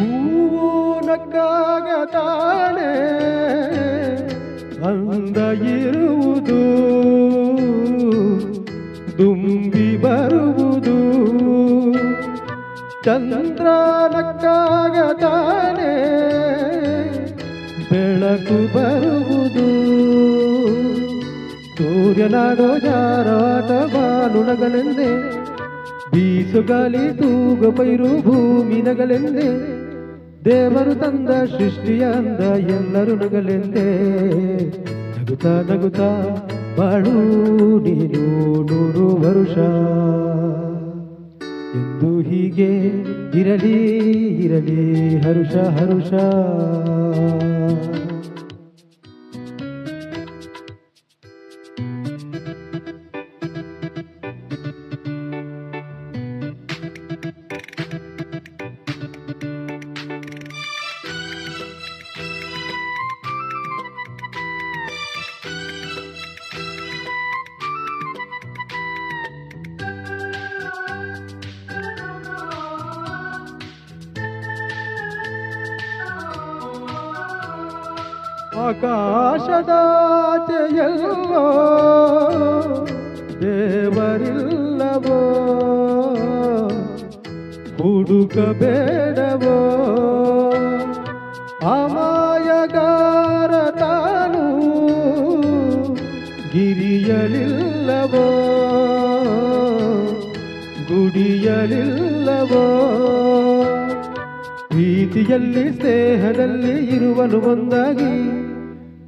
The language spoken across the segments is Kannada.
ಹೂವು ನಕ್ಕಾಗ ತಾನೇ ಅಂದ ಇರುವುದು, ದುಂಬಿ ಬರುವುದು. ಚಂದ್ರ ನಕ್ಕಾಗ ತಾನೇ ಬೆಳಕು ಬರುವುದು. ಸೂರ್ಯನಾಗೋ ಜಾರಾಟ ಬಾನುನಗಲೆಂದೇ ಬೀಸು ಗಾಲಿ ತೂಗ ಪೈರು ಭೂಮಿ ದೇವರು ತಂದ ಸೃಷ್ಟಿಯಂದ ಎಲ್ಲರೂ ನಗಲೆಂದೆ. ನಗುತ್ತಾ ನಗುತ್ತಾ ಬಾಳು ನೀನು ನೂರು ವರುಷ. ಎಂದು ಹೀಗೆ ಇರಲಿ ಇರಲಿ ಹರುಷ ಹರುಷ. ಆಕಾಶದಾಚೆಯಲ್ಲೋ ದೇವರಿಲ್ಲವೋ? ಹುಡುಕಬೇಡವೋ ಅಮಾಯಗಾರ ತಾನು ಗಿರಿಯಲಿಲ್ಲವೋ? ಗುಡಿಯಲಿಲ್ಲವೋ? ಪ್ರೀತಿಯಲ್ಲಿ ಸ್ನೇಹದಲ್ಲಿ ಇರುವನು ಒಂದಾಗಿ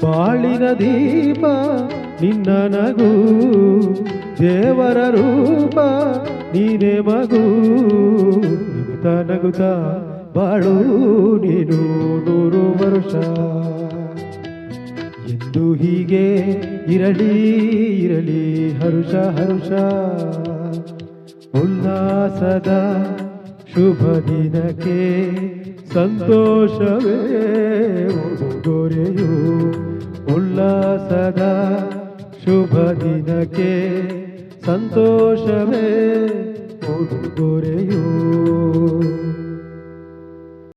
ಬಾಳಿನ ದೀಪ, ನಿನ್ನ ನಗು, ದೇವರ ರೂಪ, ನೀನೇ ಮಗು. ನಗುತ ನಗುತ ಬಾಳು ನೀನು, ನೂರು ವರುಷ ಎಂದು ಹೀಗೆ ಇರಲಿ ಇರಲಿ, ಹರುಷ ಹರುಷ. ಉಲ್ಲಾಸದ ಶುಭ ದಿನಕ್ಕೆ ಸಂತೋಷವೇ ಉಡುಗೊರೆಯು ಉಲ್ಲಾಸದ ಶುಭ ದಿನಕ್ಕೆ ಸಂತೋಷವೇ ಉಡುಗೊರೆಯು